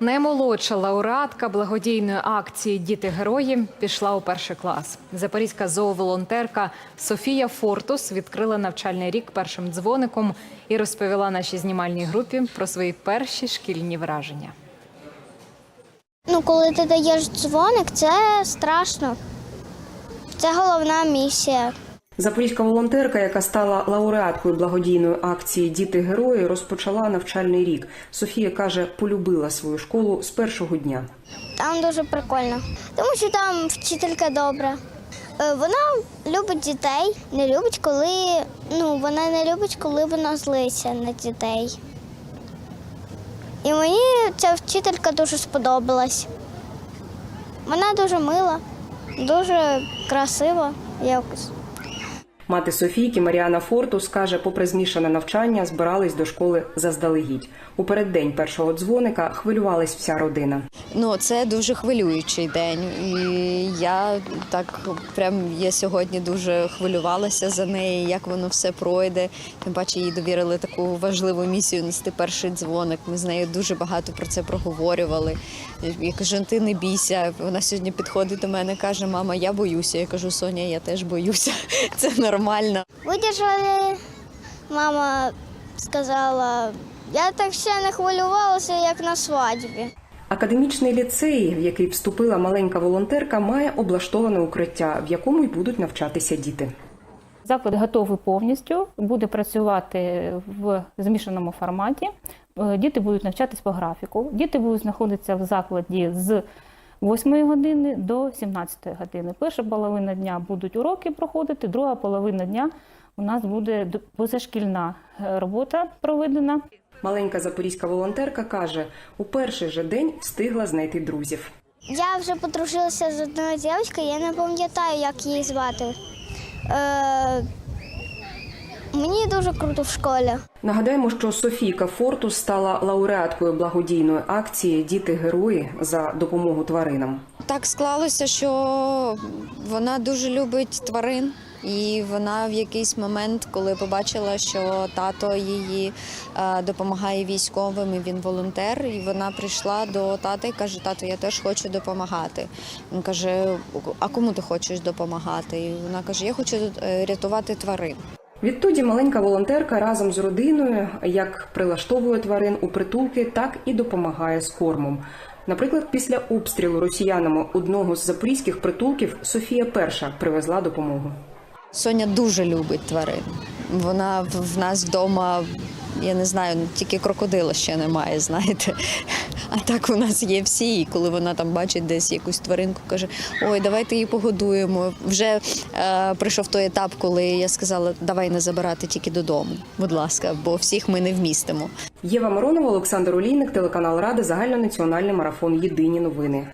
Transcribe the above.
Наймолодша лауреатка благодійної акції Діти герої пішла у перший клас. Запорізька зооволонтерка Софія Фортус відкрила навчальний рік першим дзвоником і розповіла нашій знімальній групі про свої перші шкільні враження. Ну, коли ти даєш дзвоник, це страшно. Це головна місія. Запорізька волонтерка, яка стала лауреаткою благодійної акції Діти герої, розпочала навчальний рік. Софія каже, полюбила свою школу з першого дня. Там дуже прикольно. Тому що там вчителька добра. Е, Вона любить дітей, не любить, коли ну, вона не любить, коли вона злиться на дітей. І мені ця вчителька дуже сподобалась. Вона дуже мила, дуже красива якось. Мати Софійки Маріана Фортус каже, попри змішане навчання, збирались до школи заздалегідь. У переддень першого дзвоника хвилювалась вся родина. Ну, це дуже хвилюючий день. І я так прям я сьогодні дуже хвилювалася за неї, як воно все пройде. Тим паче їй довірили таку важливу місію нести перший дзвоник. Ми з нею дуже багато про це проговорювали. Я кажу, ти не бійся. Вона сьогодні підходить до мене, каже: Мама, я боюся. Я кажу, Соня, я теж боюся. Це нормально. Видержали, мама сказала, я так ще не хвилювалася, як на свадьбі. Академічний ліцей, в який вступила маленька волонтерка, має облаштоване укриття, в якому й будуть навчатися діти. Заклад готовий повністю, буде працювати в змішаному форматі. Е, Діти будуть навчатись по графіку. Діти будуть знаходитися в закладі з 8 години до 17 години. Перша половина дня будуть уроки проходити, друга половина дня у нас буде позашкільна е, робота проведена. Маленька запорізька волонтерка каже, у перший же день встигла знайти друзів. Я вже подружилася з одною дівчинкою, я не пам'ятаю, як її звати. Е, мені дуже круто в школі. Нагадаємо, що Софійка Фортус стала лауреаткою благодійної акції Діти герої за допомогу тваринам. Так склалося, що вона дуже любить тварин. І вона в якийсь момент, коли побачила, що тато її е, допомагає військовим, і він волонтер, і вона прийшла до тата і каже: Тато, я теж хочу допомагати. Він каже: А кому ти хочеш допомагати? І вона каже: Я хочу е, рятувати тварин. Відтоді маленька волонтерка разом з родиною як прилаштовує тварин у притулки, так і допомагає з кормом. Наприклад, після обстрілу росіянами одного з запорізьких притулків Софія перша привезла допомогу. Соня дуже любить тварин. Вона в нас вдома, я не знаю, тільки крокодила ще немає, знаєте. А так у нас є всі. І коли вона там бачить десь якусь тваринку, каже: Ой, давайте її погодуємо. Вже е, прийшов той етап, коли я сказала, давай не забирати тільки додому, будь ласка, бо всіх ми не вмістимо. Єва Миронова, Олександр Олійник, телеканал Ради, загальнонаціональний марафон Єдині новини.